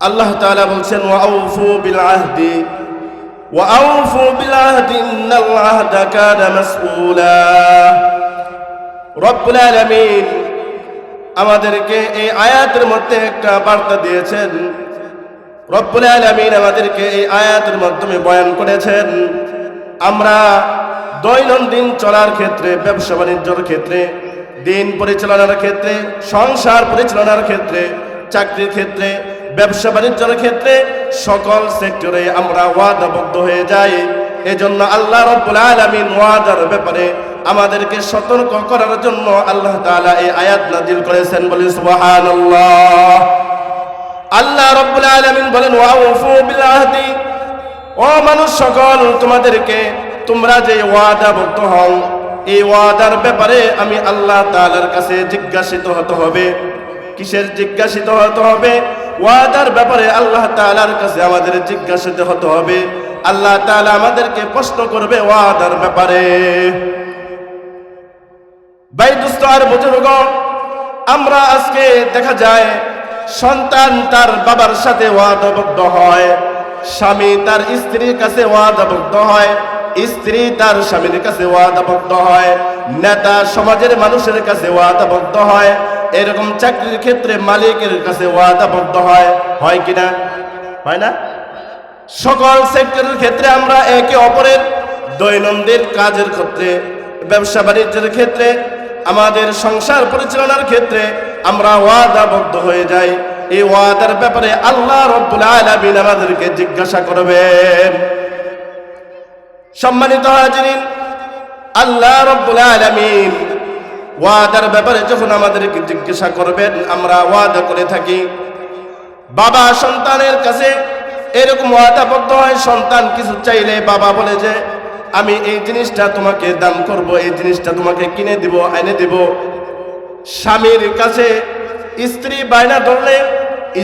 আল্লাহ তাআলা বলছেন, ওয়াউফু বিল আহদি ওয়াউফু বিল আহদি ইন্নাল আহদা কানা মাসউলা। রব্বুল আলামিন আমাদেরকে এই আয়াতের মধ্যে একটা বার্তা দিয়েছেন। রব্বুল আলামিন আমাদেরকে এই আয়াতের মাধ্যমে বয়ান করেছেন, আমরা দৈনন্দিন চলার ক্ষেত্রে, ব্যবসা বাণিজ্যর ক্ষেত্রে, দিন পরিচালনার ক্ষেত্রে, সংসার পরিচালনার ক্ষেত্রে, চাকরির ক্ষেত্রে ব্যবসা বাণিজ্যের ক্ষেত্রে সকল সেক্টরে আমরা ওয়াদাবদ্ধ হয়ে যাই। এজন্য আল্লাহ রব্বুল আলামিন ওয়াদার ব্যাপারে আমাদেরকে সতর্ক করার জন্য আল্লাহ তাআলা এই আয়াত নাজিল করেছেন বলি সুবহানাল্লাহ। আল্লাহ রব্বুল আলামিন বলেন, ওয়াউফু বিল আহদি ও মানুষ সকল, তোমাদেরকে তোমরা যে ওয়াদাবদ্ধ হও, এই ওয়াদার ব্যাপারে আমি আল্লাহ তাআলার কাছে জিজ্ঞাসিত হতে হবে। কিসের জিজ্ঞাসিত হতে হবে? ওয়াদার ব্যাপারে আল্লাহ তাআলার কাছে আমাদের জিজ্ঞাসিত হতে হবে, আল্লাহ তাআলা আমাদেরকে প্রশ্ন করবে ওয়াদার ব্যাপারে। ভাই দুস্থ আর বুজুর্গ, আমরা আজকে দেখা যায় সন্তান তার বাবার সাথে ওয়াদাবদ্ধ হয়, স্বামী তার স্ত্রীর কাছে ওয়াদাবদ্ধ হয় স্ত্রী তার স্বামীর কাছে ওয়াদাবদ্ধ হয়, নেতা সমাজের মানুষের কাছে ওয়াদাবদ্ধ হয়, এরকম চাকরির ক্ষেত্রে মালিকের কাছে ওয়াদাবদ্ধ হয় হয় কিনা? হয় না? সকল সেক্টরের ক্ষেত্রে আমরা একে অপরের দৈনন্দিন কাজের ক্ষেত্রে, ব্যবসা বাণিজ্যের ক্ষেত্রে, আমাদের সংসার পরিচালনার ক্ষেত্রে আমরা ওয়াদাবদ্ধ হয়ে যাই। এই ওয়াদার ব্যাপারে আল্লাহ রব্বুল আলামিন আমাদেরকে জিজ্ঞাসা করবেন। সম্মানিত হাজিরিন, আল্লাহ রব্বুল আলামিন ওয়াদার ব্যাপারে যখন আমাদেরকে জিজ্ঞাসা করবেন, আমরা ওয়াদা করে থাকি, বাবা সন্তানের কাছে এরকম ওয়াদাবদ্ধ হয়, সন্তান কিছু চাইলে বাবা বলে যে, আমি এই জিনিসটা তোমাকে দান করব, এই জিনিসটা তোমাকে কিনে দিব, এনে দিব। স্বামীর কাছে স্ত্রী বায়না ধরলে,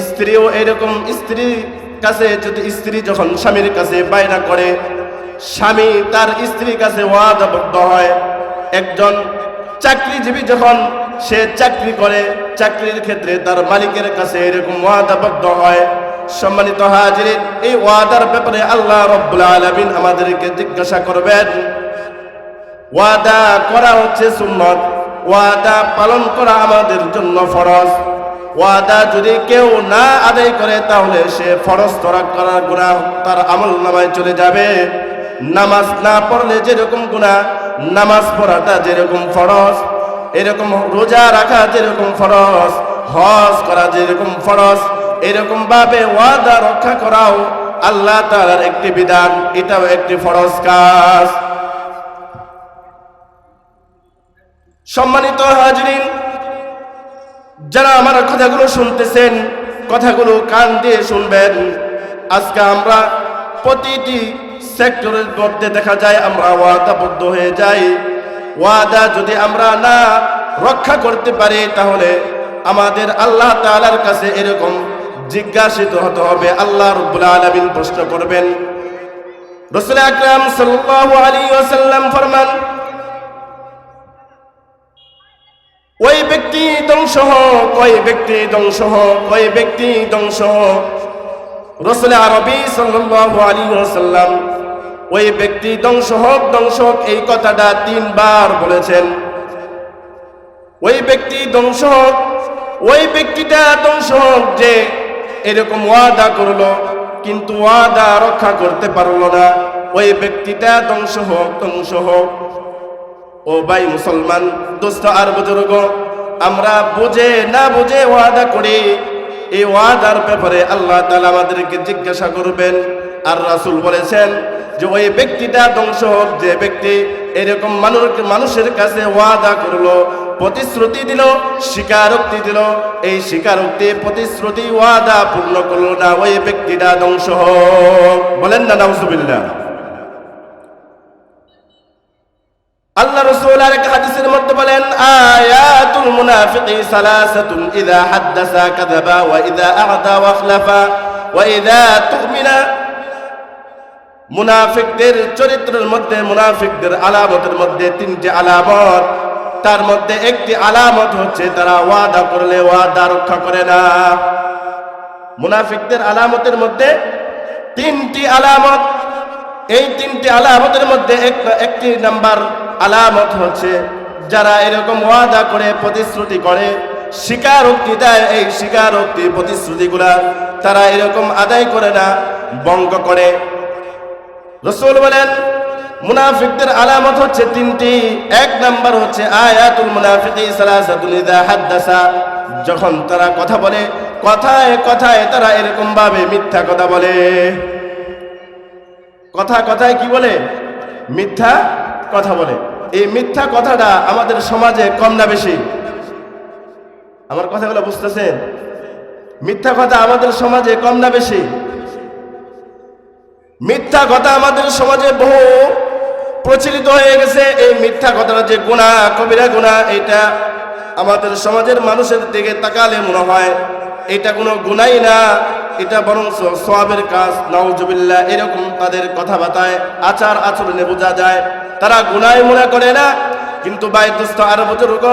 স্ত্রীও এরকম স্ত্রীর কাছে, যদি স্ত্রী যখন স্বামীর কাছে বায়না করে স্বামী তার স্ত্রীর কাছে ওয়াদাবদ্ধ হয়। একজন চাকরিজীবী যখন সে চাকরি করে, চাকরির ক্ষেত্রে তার মালিকের কাছে এরকম ওয়াদাবদ্ধ হয়। সম্মানিত হাজিরিন এই ওয়াদার ব্যাপারে আল্লাহ রব্বুল আলামিন আমাদেরকে জিজ্ঞাসা করবেন। ওয়াদা করা হচ্ছে সুন্নত, ওয়াদা পালন করা আমাদের জন্য ফরজ। ওয়াদা যদি কেউ না আদায় করে, তাহলে সে ফরজ তরাক করার গুণা তার আমল নামায় চলে যাবে। নামাজ না পড়লে যেরকম গুণা নামাজ পড়াটা যেরকম ফরজ, এরকম রোজা রাখা যেরকম ফরজ, হজ করা যেরকম ফরজ, এরকম ভাবে ওয়াদা রক্ষা করাও আল্লাহ তাআলার একটি বিধান, এটাও একটি ফরজ কাজ। সম্মানিত হাজরিন, যারা আমার কথাগুলো শুনতেছেন, কথাগুলো কান দিয়ে শুনবেন, আজকে আমরা প্রতিটি সেক্টরের মধ্যে দেখা যায় আমরা ওয়াদাবদ্ধ হয়ে যাই। ওয়াদা যদি আমরা না রক্ষা করতে পারি, তাহলে আমাদের আল্লাহ তালার কাছে এরকম জিজ্ঞাসিত হতে হবে। আল্লাহ রব্বুল আলামিন প্রশ্ন করবেন, রসুল আকরাম সাল্লাল্লাহু আলাইহি ওয়াসাল্লাম ফরমান, ওই ব্যক্তি ধ্বংস হোক, ওই ব্যক্তি ধ্বংস হোক, ওই ব্যক্তি ধ্বংস হোক। রসুল আরবি সাল্লাল্লাহু আলাইহি ওয়াসাল্লাম ওই ব্যক্তি ধ্বংস হোক ধ্বংস হোক, এই কথাটা তিনবার বলেছেন। ওই ব্যক্তি ধ্বংস হোক, ওই ব্যক্তিটা ধ্বংস হোক যে এরকম ওয়াদা করল, কিন্তু ওয়াদা রক্ষা করতে পারল না। ওই ব্যক্তিটা ধ্বংস হোক ধ্বংস হোক। ও ভাই মুসলমান, দোস্ত আর বুজুর্গ, আমরা বুঝে না বুঝে ওয়াদা করি এই ওয়াদার ব্যাপারে আল্লাহ তাআলা আমাদেরকে জিজ্ঞাসা করবেন। আর রাসূল বলেছেন যে ওই ব্যক্তিটা ধ্বংস হোক, যে ব্যক্তি এরকম মানুষ, মানুষের কাছে ওয়াদা করল, প্রতিশ্রুতি দিল, স্বীকারোক্তি দিল, এই স্বীকারোক্তি, প্রতিশ্রুতি, ওয়াদা পূর্ণ করল না, ওই ব্যক্তিটা ধ্বংস হোক। বলেন না, নাউজুবিল্লাহ। আল্লাহ রসুল আরেক হাদিসের মধ্যে বলেন, আয়াতুল মুনাফিকি সালাসাতুন ইযা হাদ্দাসা কাযাবা ওয়া ইযা আ'তা ওয়াখলাফা ওয়া ইযা তুমিনা। মুনাফিকদের চরিত্রের মধ্যে, মুনাফিকদের আলামতের মধ্যে তিনটি আলামত। তার মধ্যে একটি আলামত হচ্ছে, তারা ওয়াদা করলে ওয়াদা রক্ষা করে না। মুনাফিকদের আলামতের মধ্যে তিনটি আলামত। এই তিনটি আলামতের মধ্যে এক- একটি নাম্বার আলামত হচ্ছে, যারা এরকম ওয়াদা করে, প্রতিশ্রুতি করে, স্বীকারোক্তি দেয়, এই স্বীকারোক্তি প্রতিশ্রুতিগুলা তারা এরকম আদায় করে না বঙ্গ করে। রসুল বলেন, মুনাফিকদের আলামত হচ্ছে তিনটি। এক নাম্বার হচ্ছে আয়াতুল মুনাফিকি হাদ্দাসা। যখন তারা কথা বলে, কথায় কথায় তারা এরকম ভাবে মিথ্যা কথা বলে। কথা কথায় কি বলে? মিথ্যা কথা বলে। এই মিথ্যা কথাটা আমাদের সমাজে কম না বেশি? আমার কথাগুলো বুঝতেছেন? মিথ্যা কথা আমাদের সমাজে কম না বেশি? মিথ্যা কথা আমাদের সমাজে বহু প্রচলিত হয়ে গেছে। এই মিথ্যা কথাটা যে গুণা কবিরা গুণা এটা আমাদের সমাজের মানুষের দিকে তাকালে মনে হয় এটা কোনো গুনাই না, এটা বরং সোয়াবের কাজ, নাউজুবিল্লাহ, এরকম তাদের কথাবার্তায়, আচার আচরণে বোঝা যায়। তারা গুনায় মনে করে না, কিন্তু বাইদুস্ত আরও বুজুর্গ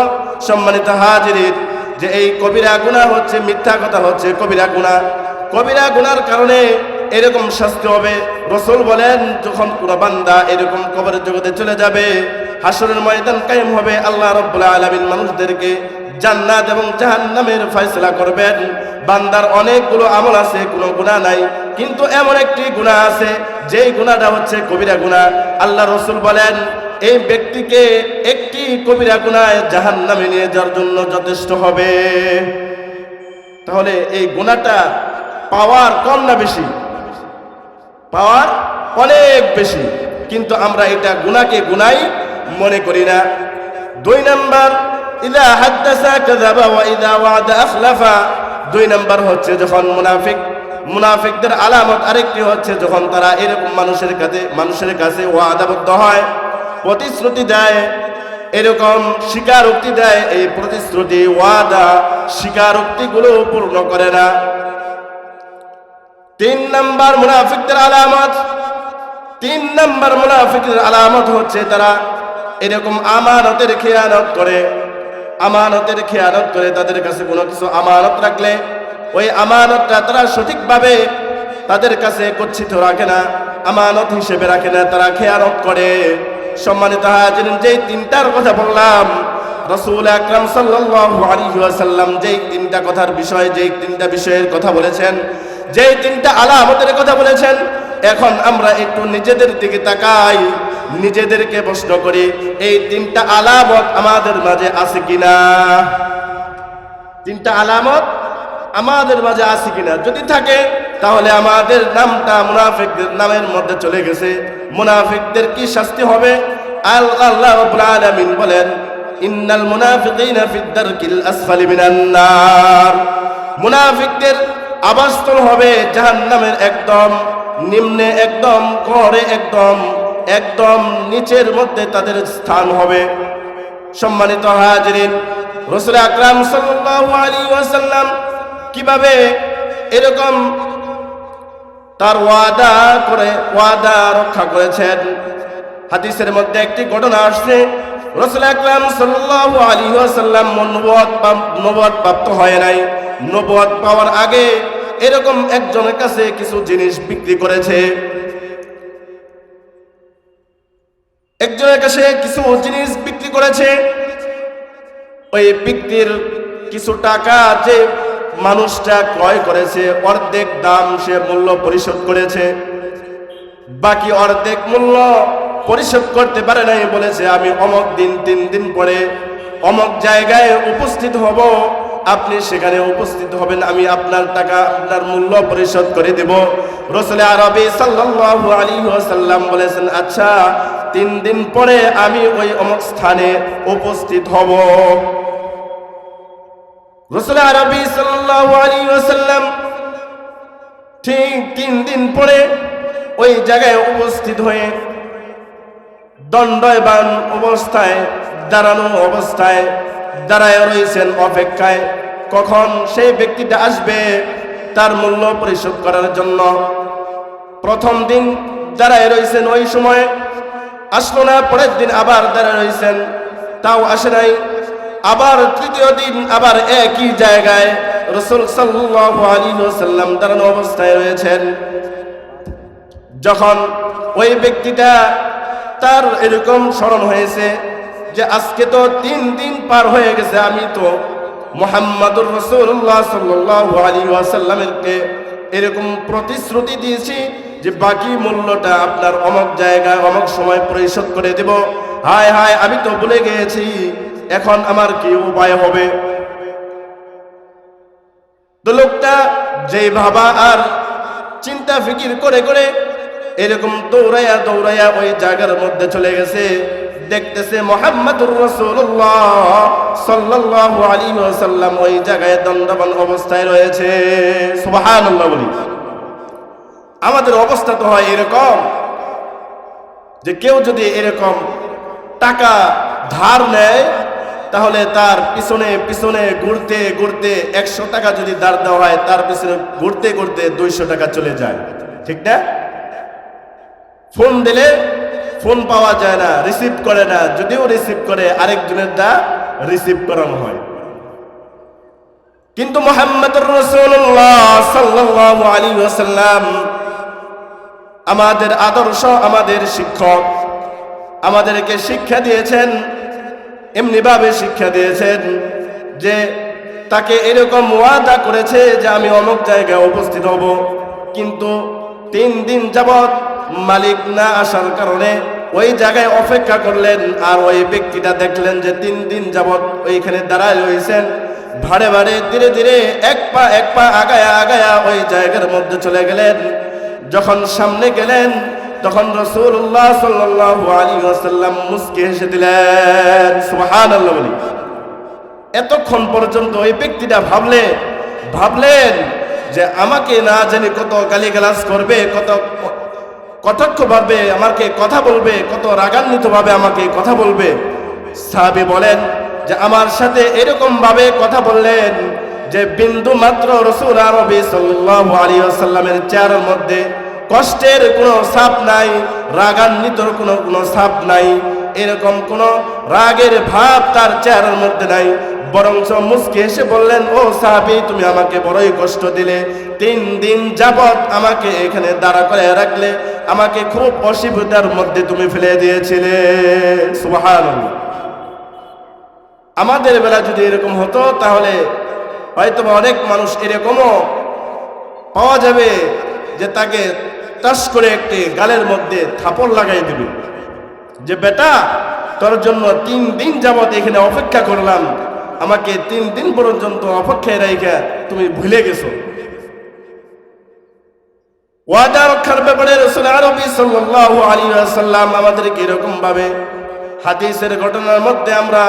সম্মানিত হাজিরির যে এই কবিরা গুণা হচ্ছে, মিথ্যা কথা হচ্ছে, কবিরা গুণা কবিরা গুনার কারণে এরকম শাস্তি হবে। রসুল বলেন, যখন কোনো বান্দা এরকম কবরের জগতে চলে যাবে হাসরের ময়দান কায়েম হবে, আল্লাহ রব্বুল্লাহ আলামিন মানুষদেরকে জান্নাত এবং জাহান্নামের ফয়সলা করবেন। বান্দার অনেকগুলো আমল আছে, কোনো গুনাহ নাই। কিন্তু এমন একটি গুনাহ আছে, যেই গুনাহটা হচ্ছে কবিরা গুনাহ। আল্লাহ রসুল বলেন, এই ব্যক্তিকে একটি কবিরা গুনায় জাহান্নামে নিয়ে যাওয়ার জন্য যথেষ্ট হবে। তাহলে এই গুণাটা পাওয়ার কম না বেশি? পাওয়ার অনেক বেশি। কিন্তু আমরা এটা গুনাকে গুনাই মনে করি না। দুই নাম্বার ইদা হাদ্দাসা কাযাবা ওয়া ইদা ওয়াদা আখলাফা। দুই নাম্বার হচ্ছে যখন মুনাফিক, মুনাফিকদের আলামত আরেকটি হচ্ছে যখন তারা এরকম মানুষের কাছে মানুষের কাছে ওয়াদাবদ্ধ হয়, প্রতিশ্রুতি দেয়, এরকম স্বীকারোক্তি দেয়, এই প্রতিশ্রুতি, ওয়াদা, স্বীকারোক্তিগুলো পূর্ণ করে না। তিন নাম্বার মুনাফিকদের আলামত, তিন নাম্বার মুনাফিকদের আলামত হচ্ছে তারা এরকম আমানতের খেয়ানত করে আমানতের খেয়ানত করে তাদের কাছে কোনো কিছু আমানত রাখলে, ওই আমানতটা তারা সঠিকভাবে তাদের কাছে গচ্ছিত রাখে না, আমানত হিসেবে রাখে না, তারা খেয়ানত করে। সম্মানিত হাজিরিন, যেই তিনটার কথা বললাম, রসুল আকরাম আলাইহি যেই তিনটা কথার বিষয়, যেই তিনটা বিষয়ের কথা বলেছেন, যেই তিনটা আলামতের কথা বলেছেন, এখন আমরা একটু নিজেদের দিকে তাকাই। নিজেদেরকে প্রশ্ন করি, এই তিনটা আলামত আমাদের মাঝে আছে কিনা? তিনটা আলামত আমাদের মাঝে আছে কিনা? যদি থাকে, তাহলে আমাদের নামটা মুনাফিকদের নামের মধ্যে চলে গেছে। মুনাফিকদের কি শাস্তি হবে? আল্লাহ আলামিন বলেন, ইন্নাল মুনাফিকিনা মুনাফিকদের আবাসস্থল হবে জাহান্নামের একদম, নিম্নে একদম করে একদম। একদম নিচের মধ্যে তাদের স্থান হবে। সম্মানিত হাজিরিন, রসুল আকরাম ওয়াসাল্লাম কীভাবে এরকম তার ওয়াদা করে, ওয়াদা রক্ষা করেছেন? হাদিসের মধ্যে একটি ঘটনা আসছে, রসুল আকরাম সাল্লাল্লাহু আলাইহি ওয়াসাল্লাম নবুয়ত নবুয়ত প্রাপ্ত হয় নাই। নবুয়ত পাওয়ার আগে এরকম একজনের কাছে কিছু জিনিস বিক্রি করেছে। একজনের কাছে কিছু জিনিস বিক্রি করেছে। ওই বিক্রির কিছু টাকা যে মানুষটা ক্রয় করেছে, অর্ধেক দাম সে মূল্য পরিশোধ করেছে। বাকি অর্ধেক মূল্য পরিশোধ করতে পারে নাই বলেছে, আমি অমক দিন তিন দিন পরে অমক জায়গায় উপস্থিত হব। আপনি সেখানে উপস্থিত হবেন, আমি আপনার টাকা, আপনার মূল্য পরিশোধ করে দেব। রসুল আরবি সাল্লাল্লাহু আলাইহি ওয়াসাল্লাম বলেছেন আচ্ছা তিন দিন পরে আমি ওই অমক স্থানে উপস্থিত হব। রসুল আরবি সাল্লাল্লাহু আলাইহি ওয়াসাল্লাম ঠিক তিন দিন পরে ওই জায়গায় উপস্থিত হয়ে দণ্ডয়বান অবস্থায়, দাঁড়ানো অবস্থায় দাঁড়ায় রয়েছেন অপেক্ষায়। কখন সেই ব্যক্তিটা আসবে, তার মূল্য পরিশোধ করার জন্য। প্রথম দিন দাঁড়ায় রয়েছেন ওই সময়। আসলো না, পরের দিন আবার দাঁড়ায় রয়েছেন। তাও আসে নাই। আবার তৃতীয় দিন আবার একই জায়গায় রসুল ওয়াসাল্লাম দাঁড়ানো অবস্থায় রয়েছেন। যখন ওই ব্যক্তিটা তার এরকম স্মরণ হয়েছে যে আজকে তো তিন দিন পার হয়ে গেছে, আমি তো মোহাম্মদুর রসুল্লাহ সাল্লাল্লাহু আলাইহি ওয়াসাল্লামকে এরকম প্রতিশ্রুতি দিয়েছি যে বাকি মূল্যটা আপনার অমক জায়গায়, অমক সময় পরিশোধ করে দেব। হায় হায়, আমি তো ভুলে গিয়েছি, এখন আমার কি উপায় হবে? তো লোকটা যে ভাবা আর চিন্তা ফিকির করে করে এরকম দৌড়াইয়া দৌড়াইয়া ওই জায়গার মধ্যে চলে গেছে। দেখতেছে মোহাম্মদুর রসুল্লাহ সাল্লাল্লাহু আলাইহি ওয়াসাল্লাম ওই জায়গায় দণ্ডবান অবস্থায় রয়েছে। সুবহানাল্লাহ বলি। আমাদের অবস্থা তো হয় এরকম যে কেউ যদি এরকম টাকা ধার নেয়, তাহলে তার পিছনে পিছনে ঘুরতে ঘুরতে একশো টাকা যদি ধার দেওয়া হয়, তার পিছনে ঘুরতে ঘুরতে দুইশো টাকা চলে যায়। ঠিক না? ফোন দিলে ফোন পাওয়া যায় না রিসিভ করে না, যদিও রিসিভ করে, আরেকজনের দা রিসিভ করানো হয়। কিন্তু মোহাম্মদুর রসুল্লাহ সাল্লাল্লাহু আলাইহি ওয়াসাল্লাম আমাদের আদর্শ, আমাদের শিক্ষক, আমাদেরকে শিক্ষা দিয়েছেন, এমনিভাবে শিক্ষা দিয়েছেন যে তাকে এরকম ওয়াদা করেছে যে আমি অমুক জায়গায় উপস্থিত হব। কিন্তু তিন দিন যাবৎ মালিক না আসার কারণে ওই জায়গায় অপেক্ষা করলেন আর ওই ব্যক্তিটা দেখলেন যে তিন দিন যাবৎ ওইখানে দাঁড়ায় রয়েছেন। ভাড়ে ভাড়ে ধীরে ধীরে এক পা এক পা আগায়া আগায়া ওই জায়গার মধ্যে চলে গেলেন। যখন সামনে গেলেন, তখন রসুল্লাহ সাল্লাল্লাহু আলাইহি ওয়াসাল্লাম মুস্কি হেসে দিলেন, সুবহানাল্লাহ বলি। এতক্ষণ পর্যন্ত ওই ব্যক্তিটা ভাবলে, ভাবলেন যে আমাকে না জানি কত গালিগালাজ করবে, কত কটাক্ষ ভাবে আমাকে কথা বলবে, কত রাগান্বিত ভাবে আমাকে কথা বলবে। সাহাবি বলেন যে, আমার সাথে এরকম ভাবে কথা বললেন যে, বিন্দু মাত্র রসুল আরবি সাল্লাল্লাহু আলাইহি ওয়াসাল্লামের মধ্যে কষ্টের কোনো ছাপ নাই, রাগান্বিতর কোনো কোনো ছাপ নাই। এরকম কোনো রাগের ভাব তার চেহারার মধ্যে নাই। বরঞ্চ মুসকে এসে বললেন, ও সাহাবি, তুমি আমাকে বড়ই কষ্ট দিলে। তিন দিন যাবৎ আমাকে এখানে দাঁড়া করে রাখলে। আমাকে খুব অসুবিধার মধ্যে তুমি ফেলে দিয়েছিলে। আমাদের বেলা যদি এরকম হতো, তাহলে হয়তো অনেক মানুষ এরকমও পাওয়া যাবে যে তাকে টাস করে একটি গালের মধ্যে থাপড় লাগাই দেবে। যে বেটা, তোর জন্য তিন দিন যাবত এখানে অপেক্ষা করলাম। আমাকে তিন দিন পর্যন্ত অপেক্ষায় রেখে তুমি ভুলে গেছো। ওয়াদা রক্ষার ব্যাপারে রসুল আরবি সাল্লাল্লাহু আলাইহি ওয়াসাল্লাম আমাদেরকে এরকম ভাবে হাদিসের ঘটনার মধ্যে আমরা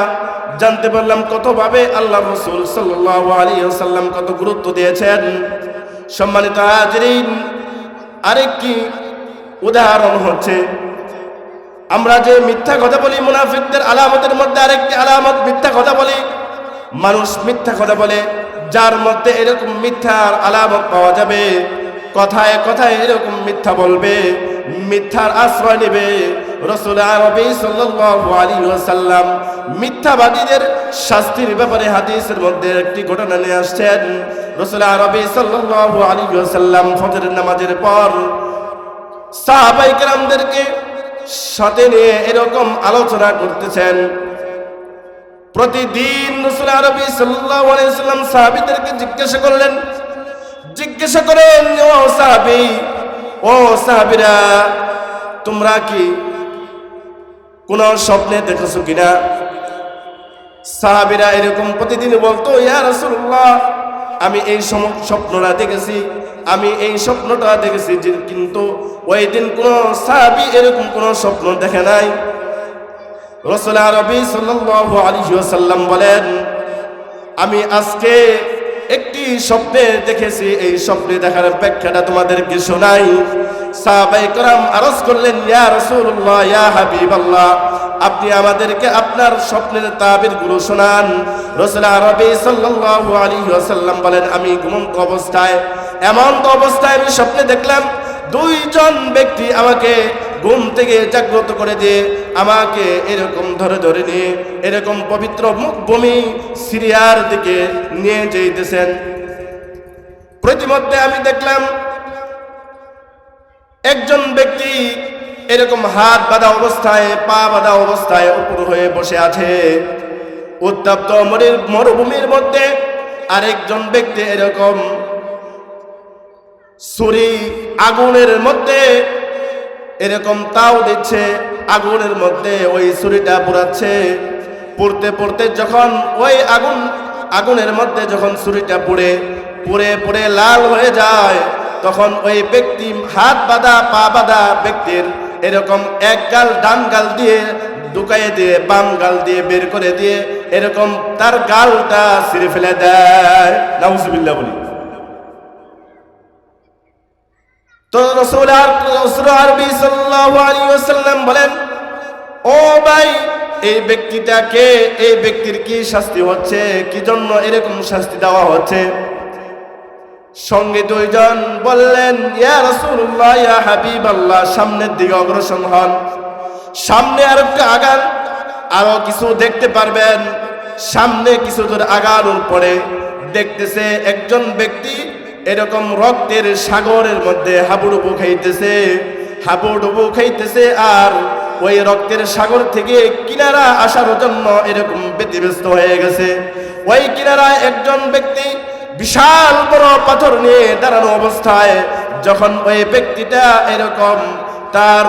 জানতে পারলাম কত ভাবে আল্লাহ রসুল সাল্লাল্লাহু আলাইহি ওয়াসাল্লাম কত গুরুত্ব দিয়েছেন। সম্মানিত হাজরিন, আরেকটি উদাহরণ হচ্ছে আমরা যে মিথ্যা কথা বলি, মুনাফিকদের আলামতের মধ্যে আরেকটি আলামত মিথ্যা কথা বলি। মানুষ মিথ্যা কথা বলে, যার মধ্যে এরকম মিথ্যার আলামত পাওয়া যাবে, কথায় কথায় এরকম মিথ্যা বলবে, মিথ্যার আশ্রয় নেবে। রসুল আরবি ওয়াসাল্লাম মিথ্যাবাদীদের শাস্তির ব্যাপারে হাদিসের মধ্যে একটি ঘটনা নিয়ে আসছেন। রসুল আরবি সাল্লাল্লাহু আলাইহি ওয়াসাল্লাম ফজরের নামাজের পর সাহাবাই কেরামদেরকে সাথে নিয়ে এরকম আলোচনা করতেছেন। প্রতিদিন রসুল আরবি সাল্লাম সাহাবীদেরকে জিজ্ঞাসা করলেন, জিজ্ঞাসা করেন, ও সাহাবি, ও সাহাবিরা, তোমরা কি কোন স্বপ্নে দেখেছ কিনা? সাহাবিরা এরকম প্রতিদিন বলতো, ইয়া রাসূলুল্লাহ, আমি এই স্বপ্নটা দেখেছি। আমি এই স্বপ্নটা দেখেছি কিন্তু ওই দিন কোন সাহাবি এরকম কোন স্বপ্ন দেখে নাই। রসুল আরবি সাল্লাল্লাহু আলাইহি বলেন, আমি আজকে একটি স্বপ্নে দেখেছি, এই স্বপ্নে দেখার ব্যাখ্যাটা তোমাদেরকে শোনাই সাহাবাই করম আরজ করলেন, ইয়া রাসূলুল্লাহ, ইয়া হাবিবাল্লাহ, আপনি আমাদেরকে আপনার স্বপ্নের তাবিরগুলো শোনান। রাসূল আরবি আলাইহি ওয়াসাল্লাম বলেন, আমি ঘুমন্ত অবস্থায় এমন তো অবস্থায় আমি স্বপ্নে দেখলাম দুইজন ব্যক্তি আমাকে ঘুম থেকে জাগ্রত করে দিয়ে আমাকে এরকম ধরে ধরে নিয়ে, এরকম পবিত্র ভূমি সিরিয়ার দিকে নিয়ে যেতেছেন প্রতিমধ্যে আমি দেখলাম একজন ব্যক্তি এরকম হাত বাঁধা অবস্থায়, পা বাঁধা অবস্থায় উপর হয়ে বসে আছে। উত্তপ্ত মরুভূমির মধ্যে আরেকজন ব্যক্তি এরকম ছুরি আগুনের মধ্যে। এরকম তাও দিচ্ছে, আগুনের মধ্যে ওই ছুরিটা পুরাচ্ছে পুড়তে পুড়তে যখন ওই আগুন, আগুনের মধ্যে যখন ছুরিটা পুড়ে পুড়ে পুড়ে লাল হয়ে যায়, তখন ওই ব্যক্তি হাত বাঁধা, পা বাঁধা ব্যক্তির এরকম এক গাল ডান গাল দিয়ে ঢুকাইয়ে দিয়ে, বাম গাল দিয়ে বের করে দিয়ে এরকম তার গালটা ছিঁড়ে ফেলে দেয়। নাউজুবিল্লাহ বলি। তো রসুল আর আরবি বলেন, ও ভাই, এই ব্যক্তিটাকে, এই ব্যক্তির কি শাস্তি হচ্ছে? কি জন্য এরকম শাস্তি দেওয়া হচ্ছে? সঙ্গে দুইজন বললেন, ইয়া সামনের দিকে অগ্রসর হন। সামনে আর একটু আগান, আরও কিছু দেখতে পারবেন। সামনে কিছু দূর আগানোর পরে দেখতেছে একজন ব্যক্তি এরকম রক্তের সাগরের মধ্যে হাবুডুবু খাইতেছে হাবুডুবু খাইতেছে আর ওই রক্তের সাগর থেকে কিনারা আসার জন্য এরকম ব্যতিব্যস্ত হয়ে গেছে। ওই কিনারায় একজন ব্যক্তি বিশাল বড় পাথর নিয়ে দাঁড়ানো অবস্থায় যখন ওই ব্যক্তিটা এরকম তার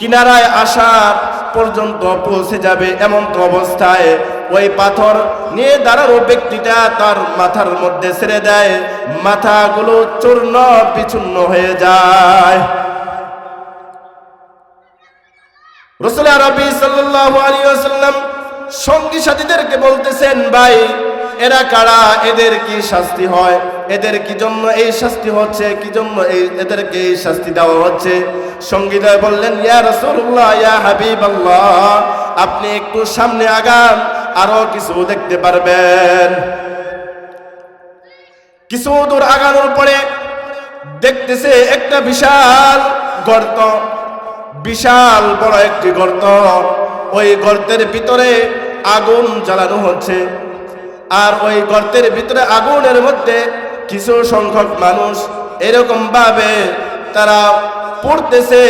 কিনারায় আসা পর্যন্ত পৌঁছে যাবে এমন তো অবস্থায় ওই পাথর নিয়ে দাঁড়ানো ব্যক্তিটা তার মাথার মধ্যে ছেড়ে দেয়। মাথাগুলো চূর্ণ বিচূর্ণ হয়ে যায়। বলতেছেন, ভাই, এরা কারা? এদের কি শাস্তি হয়? এদের কি জন্য এই শাস্তি হচ্ছে? কি জন্য এই শাস্তি দেওয়া হচ্ছে? বললেন, ইয়া ইয়া হাবিবাল্লাহ, আপনি একটু সামনে আগান। আরও কিছু দেখতে পারবেন। কিছু দূর আগানোর পরে দেখতেছে একটা বিশাল গর্ত। বিশাল বড় একটি গর্ত। ওই গর্তের ভিতরে আগুন জ্বালানো হচ্ছে। আর ওই গর্তের ভিতরে আগুনের মধ্যে কিছু সংখ্যক মানুষ এরকম ভাবে তারা পড়তেছে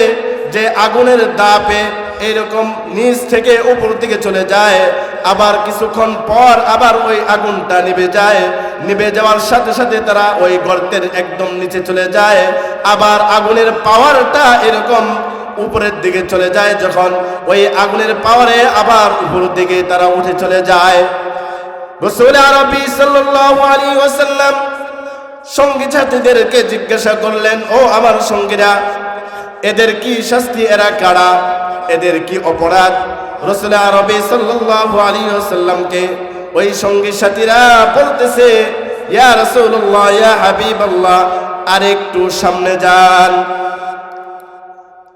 যে আগুনের দাপে এরকম নিচ থেকে উপর দিকে চলে যায়। আবার কিছুক্ষণ পর আবার ওই আগুনটা নিভে যায়। নিভে যাওয়ার সাথে সাথে তারা ওই গর্তের একদম নিচে চলে যায়। আবার আগুনের পাওয়ারটা এরকম উপরের দিকে চলে যায় যখন ওই আগুনের পাওয়ারে আবার উপরের দিকে তারা উঠে চলে যায়। আরবি সঙ্গী ছাত্রীদেরকে জিজ্ঞাসা করলেন, ও আমার সঙ্গীরা এদের কি শাস্তি, এরা কারা? এদের কি অপরাধ? রসুল আরবি সাল্লাল্লাহু আলাইহি ওয়াসাল্লামকে ওই সঙ্গী সাথীরা বলতেছে, ইয়া রাসূলুল্লাহ, ইয়া হাবিবাল্লাহ আর একটু সামনে যান।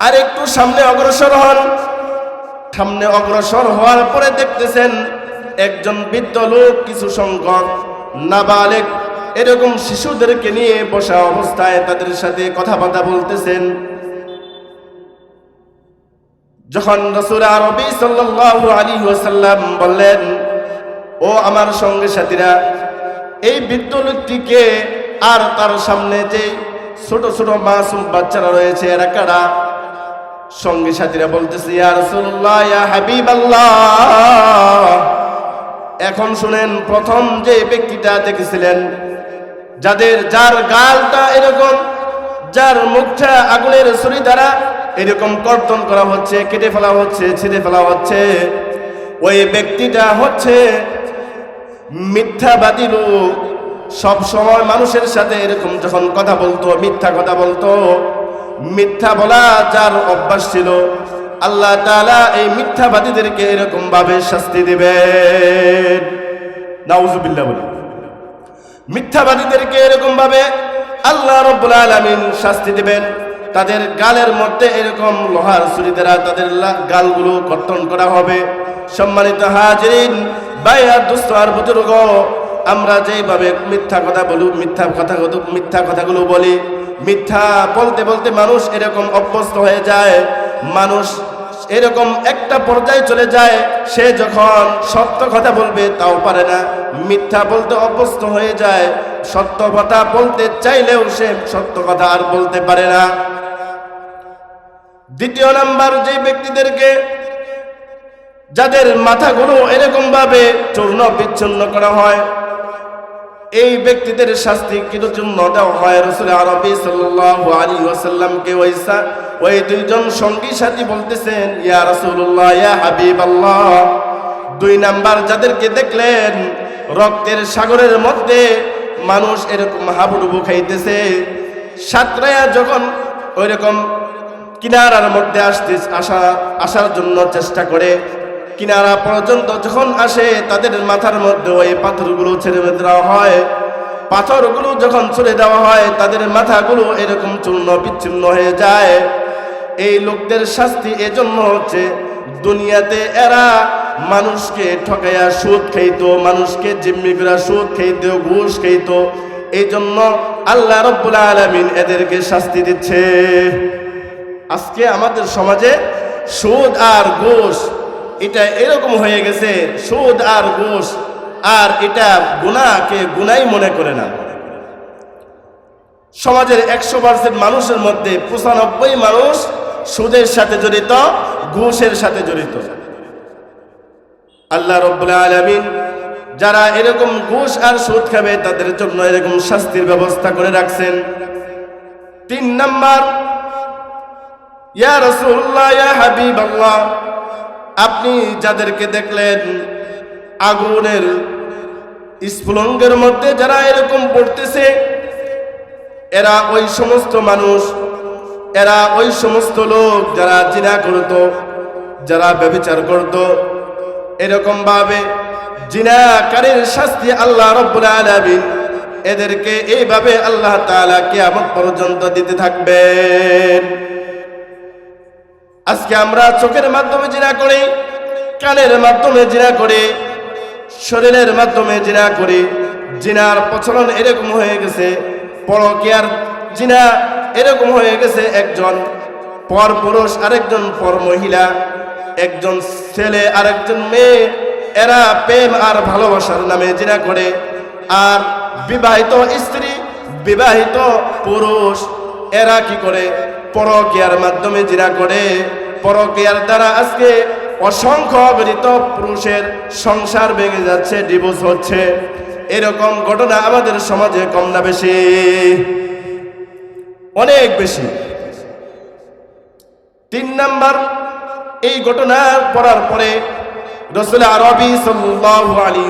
আর একটু সামনে অগ্রসর হন। সামনে অগ্রসর হওয়ার পরে দেখতেছেন একজন বৃদ্ধ লোক, কিছু সংখ্যক নাবালেক, এরকম শিশুদেরকে নিয়ে বসা অবস্থায় তাদের সাথে কথাবার্তা বলতেছেন। যখন রসুল আরবি সাল্লাল্লাহু ওয়াসাল্লাম বললেন, ও আমার সঙ্গে সাথীরা, এই বৃদ্ধ লোকটিকে আর তার সামনে যে ছোট ছোট মাসুম বাচ্চারা রয়েছে, এরা কারা? সঙ্গী সাথীরা বলতেছে, ইয়া রাসূলুল্লাহ, ইয়া এখন শুনেন, প্রথম যে ব্যক্তিটা দেখেছিলেন, যাদের যার গালটা এরকম, যার মুখটা আগুনের ছুরি দ্বারা এরকম কর্তন করা হচ্ছে, কেটে ফেলা হচ্ছে, ছিঁড়ে ফেলা হচ্ছে। ওই ব্যক্তিটা হচ্ছে মিথ্যাবাদী লোক। সব সময় মানুষের সাথে এরকম যখন কথা বলতো, মিথ্যা কথা বলতো। মিথ্যা বলা যার অভ্যাস ছিল। আল্লাহ তাআলা এই মিথ্যাবাদীদেরকে এরকম ভাবে শাস্তি দিবেন। নাউজুবিল্লাহ বলি। মিথ্যাবাদীদেরকে এরকম ভাবে আল্লাহ রব্বুল আলামিন শাস্তি দিবেন। তাদের গালের মধ্যে এরকম লোহার ছুরি দ্বারা তাদের গালগুলো কর্তন করা হবে। সম্মানিত হাজিরিন বাইয়ার দুস্থ আর বুজুর্গ, আমরা যেভাবে মিথ্যা কথা বলি মিথ্যা কথা মিথ্যা কথাগুলো বলি, মিথ্যা বলতে বলতে মানুষ এরকম অভ্যস্ত হয়ে যায়। মানুষ এরকম একটা পর্যায়ে চলে যায়, সে যখন সত্য কথা বলবে তাও পারে না। মিথ্যা বলতে অভ্যস্ত হয়ে যায়, সত্য কথা বলতে চাইলেও সে সত্য কথা আর বলতে পারে না। দ্বিতীয় নাম্বার যে ব্যক্তিদেরকে যাদের মাথাগুলো এরকম ভাবে চূর্ণ বিচ্ছিন্ন করা হয়, এই ব্যক্তিদের শাস্তি কিন্তু জন্য দেওয়া হয়? রসুল আরবি সাল্লাল্লাহু আলাইহি ওয়াসাল্লামকে ওইসা, ওই দুইজন সঙ্গী সাথী বলতেছেন, ইয়া রাসূলুল্লাহ, ইয়া হাবিব আল্লাহ দুই নাম্বার যাদেরকে দেখলেন, রক্তের সাগরের মধ্যে মানুষ এরকম হাবুডুবু খাইতেছে, সাতরায়া যখন ওইরকম কিনারার মধ্যে আসতে আসা আসার জন্য চেষ্টা করে। কিনারা পর্যন্ত যখন আসে, তাদের মাথার মধ্যে ওই পাথরগুলো ছেড়ে দেওয়া হয়। পাথরগুলো যখন ছেড়ে দেওয়া হয়, তাদের মাথাগুলো এরকম চূর্ণ বিচ্ছিন্ন হয়ে যায়। এই লোকদের শাস্তি এজন্য হচ্ছে, দুনিয়াতে এরা মানুষকে ঠকাইয়া সুদ খাইতো, মানুষকে জিম্মি করা সুদ খাইতো, ঘুষ খাইতো। এই জন্য আল্লাহ রব্বুল আলমিন এদেরকে শাস্তি দিচ্ছে। আজকে আমাদের সমাজে সুদ আর ঘুষ, এটা এরকম হয়ে গেছে, সুদ আর ঘুষ, আর এটা গুণাকে গুনাই মনে করে না। সমাজের একশো পার্সেন্ট মানুষের মধ্যে পঁচানব্বই মানুষ সুদের সাথে জড়িত, ঘুষের সাথে জড়িত। আল্লাহ রব্বুল্লাহ আলমিন যারা এরকম ঘুষ আর সুদ খাবে, তাদের জন্য এরকম শাস্তির ব্যবস্থা করে রাখছেন। তিন নাম্বার ইয়া রসুল্লাহ ইয়া হাবিব আপনি যাদেরকে দেখলেন, আগুনের স্ফুলঙ্গের মধ্যে যারা এরকম পড়তেছে, এরা ওই সমস্ত মানুষ, এরা ওই সমস্ত লোক যারা জিনা করত, যারা ব্যবচার করত। এরকম ভাবে জিনাকারীর শাস্তি আল্লাহ রব্বুল আলামিন এদেরকে এইভাবে আল্লাহ তাআলা কিয়ামত পর্যন্ত দিতে থাকবেন। আজকে আমরা চোখের মাধ্যমে জিনা করি, কানের মাধ্যমে জিনা করি, শরীরের মাধ্যমে জিনা করি। জিনার প্রচলন এরকম হয়ে গেছে পরকিয়ার জিনা এরকম হয়ে গেছে, একজন পর পুরুষ, আরেকজন পর মহিলা, একজন ছেলে, আরেকজন মেয়ে। এরা প্রেম আর ভালোবাসার নামে জিনা করে। আর বিবাহিত স্ত্রী, বিবাহিত পুরুষ, এরা কি করে? পরকিয়ার মাধ্যমে জিনা করে, পরকিয়ার দ্বারা আজকে অসংখ্য অগণিত পুরুষের সংসার ভেঙে যাচ্ছে ডিভোর্স হচ্ছে। এরকম ঘটনা আমাদের সমাজে কম না বেশি। অনেক বেশি। তিন নাম্বার, এই ঘটনা পড়ার পরে রসুল আরবি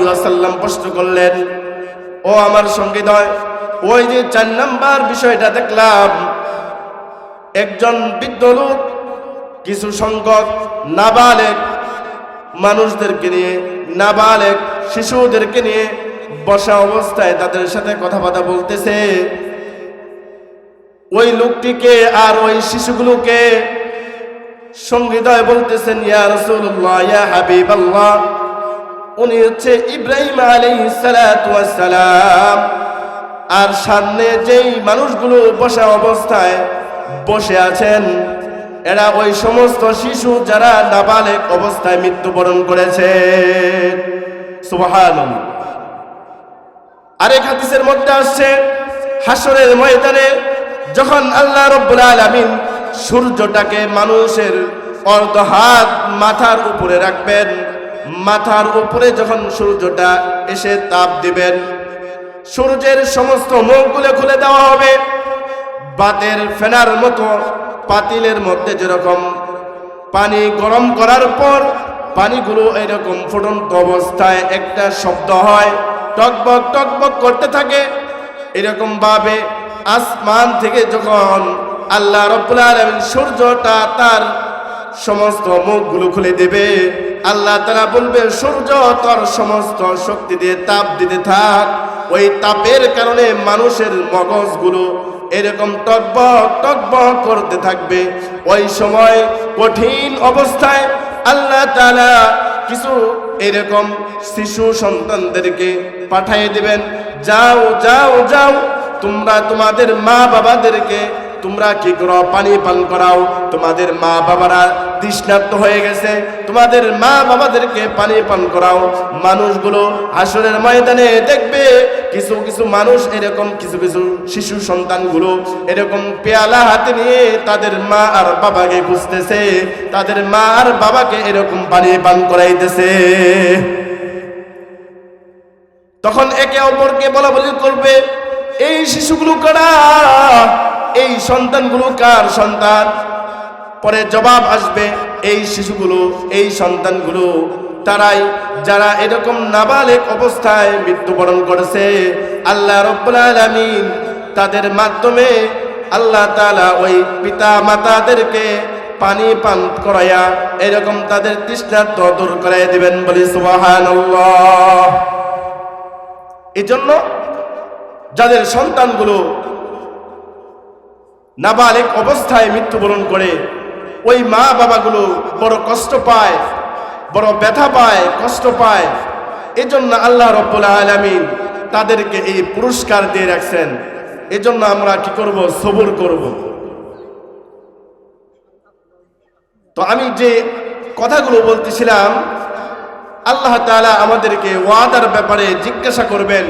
ওয়াসাল্লাম প্রশ্ন করলেন, ও আমার সঙ্গীদয়, ওই যে চার নাম্বার বিষয়টা দেখলাম একজন বৃদ্ধ লোক, কিছু সংখ্যক নাবালেক মানুষদেরকে নিয়ে, নাবালেক শিশুদেরকে নিয়ে বসা অবস্থায় তাদের সাথে কথাবার্তা বলতেছে। ওই লোকটিকে আর ওই শিশুগুলোকে সঙ্গীদয় বলতেছেন, ইয়া রাসূলুল্লাহ, ইয়া হাবিবাল্লাহ। উনি হচ্ছে ইব্রাহিম ওয়াস সালাম। আর সামনে যেই মানুষগুলো বসা অবস্থায় বসে আছেন। এরা ওই সমস্ত শিশু যারা নাবালেক অবস্থায় মৃত্যুবরণ করেছে। সুবহান আরেক হাদিসের মধ্যে আসছে হাসরের ময়দানে যখন আল্লাহ রব্বুল আলামিন সূর্যটাকে মানুষের অর্ধ হাত মাথার উপরে রাখবেন, মাথার উপরে যখন সূর্যটা এসে তাপ দিবেন, সূর্যের সমস্ত মুখগুলো খুলে দেওয়া হবে। বাতের ফেনার মতো পাতিলের মধ্যে যেরকম পানি গরম করার পর পানিগুলো এরকম ফুটন্ত অবস্থায় একটা শব্দ হয়, টকবক টকবক করতে থাকে। এরকম ভাবে আসমান থেকে যখন আল্লাহ রব্বুল আলামিন সূর্যটা তার সমস্ত মুখগুলো খুলে দেবে, আল্লাহ তারা বলবে, সূর্য তোর সমস্ত শক্তি দিয়ে তাপ দিতে থাক। ওই তাপের কারণে মানুষের মগজগুলো এরকম টকবক টকবক করতে থাকবে। ওই সময় কঠিন অবস্থায় আল্লাহ তালা কিছু এরকম শিশু সন্তানদেরকে পাঠিয়ে দিবেন, যাও যাও যাও, তোমরা তোমাদের মা বাবাদেরকে তোমরা কি করো? পানি পান করাও। তোমাদের মা বাবারা তৃষ্ণার্ত হয়ে গেছে। তোমাদের মা বাবাদেরকে পানি পান করাও। মানুষগুলো আসরের ময়দানে দেখবে, কিছু কিছু মানুষ এরকম, কিছু কিছু শিশু সন্তানগুলো এরকম পেয়ালা হাতে নিয়ে তাদের মা আর বাবাকে খুঁজতেছে। তাদের মা আর বাবাকে এরকম পানি পান করাইতেছে। তখন একে অপরকে বলা বলি করবে, এই শিশুগুলো কারা? সন্তানগুলো কার সন্তান? পরে জবাব আসবে, এই শিশুগুলো, এই সন্তানগুলো। তারাই যারা এরকম নাবালেক অবস্থায় মৃত্যুবরণ করেছে, আল্লাহ আলামিন তাদের মাধ্যমে আল্লাহ তাআলা ওই পিতা মাতাদেরকে পানি পান করাইয়া এরকম তাদের তৃষ্ণার্থ দূর করাই দিবেন বলি সুবহানাল্লাহ। এজন্য যাদের সন্তানগুলো নাবালিক অবস্থায় মৃত্যুবরণ করে। ওই মা বাবাগুলো বড় কষ্ট পায়, বড় ব্যথা পায়, কষ্ট পায়। এজন্য আল্লাহ রব্বুল আলামিন তাদেরকে এই পুরস্কার দিয়ে রাখছেন। এজন্য আমরা কি করব? সবুর করব। তো আমি যে কথাগুলো বলতেছিলাম, আল্লাহ তাআলা আমাদেরকে ওয়াদার ব্যাপারে জিজ্ঞাসা করবেন।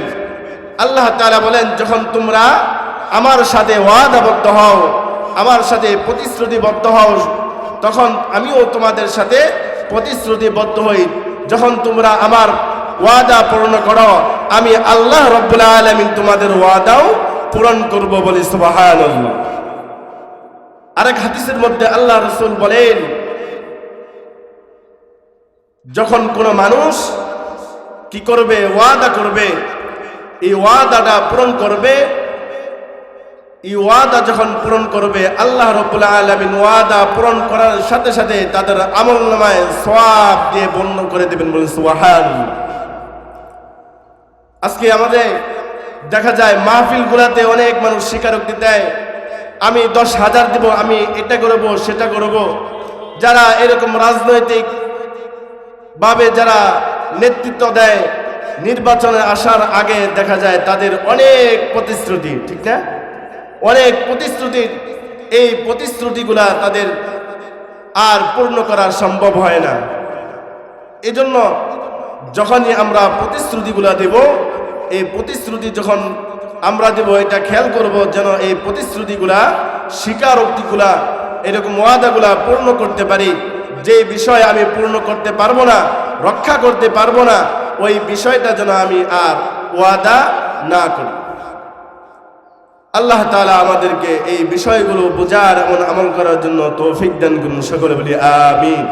আল্লাহ তাআলা বলেন, যখন তোমরা আমার সাথে ওয়াদাবদ্ধ হও, আমার সাথে প্রতিশ্রুতিবদ্ধ হও, তখন আমিও তোমাদের সাথে প্রতিশ্রুতিবদ্ধ হই। যখন তোমরা আমার ওয়াদা পূরণ করো, আমি আল্লাহ রব্বুল আলামিন তোমাদের ওয়াদাও পূরণ করব বলি সুবহানাল্লাহ। আরেক হাদিসের মধ্যে আল্লাহ রসুল বলেন, যখন কোনো মানুষ কি করবে, ওয়াদা করবে, এই ওয়াদাটা পূরণ করবে এই ওয়াদা যখন পূরণ করবে, আল্লাহ রবুল্লা আলমিন ওয়াদা পূরণ করার সাথে সাথে তাদের আমল নামায় সোয়াব দিয়ে বর্ণ করে দেবেন বলেন সোহান আজকে আমাদের দেখা যায় মাহফিল গুলাতে অনেক মানুষ স্বীকারোক্তি দেয়, আমি দশ হাজার দিব, আমি এটা করব, সেটা করব। যারা এরকম রাজনৈতিক ভাবে যারা নেতৃত্ব দেয়, নির্বাচনে আসার আগে দেখা যায় তাদের অনেক প্রতিশ্রুতি, ঠিক না? অনেক প্রতিশ্রুতি, এই প্রতিশ্রুতিগুলা তাদের আর পূর্ণ করা সম্ভব হয় না। এজন্য যখনই আমরা প্রতিশ্রুতিগুলা দেব, এই প্রতিশ্রুতি যখন আমরা দেব, এটা খেয়াল করব যেন এই প্রতিশ্রুতিগুলা, স্বীকারোক্তিগুলা, এরকম ওয়াদাগুলা পূর্ণ করতে পারি। যে বিষয় আমি পূর্ণ করতে পারব না, রক্ষা করতে পারব না, ওই বিষয়টা যেন আমি আর ওয়াদা না করি। আল্লাহ তালা আমাদেরকে এই বিষয়গুলো বোঝার এবং আমল করার জন্য তৌফিক দান সকলে বলি, আমিন।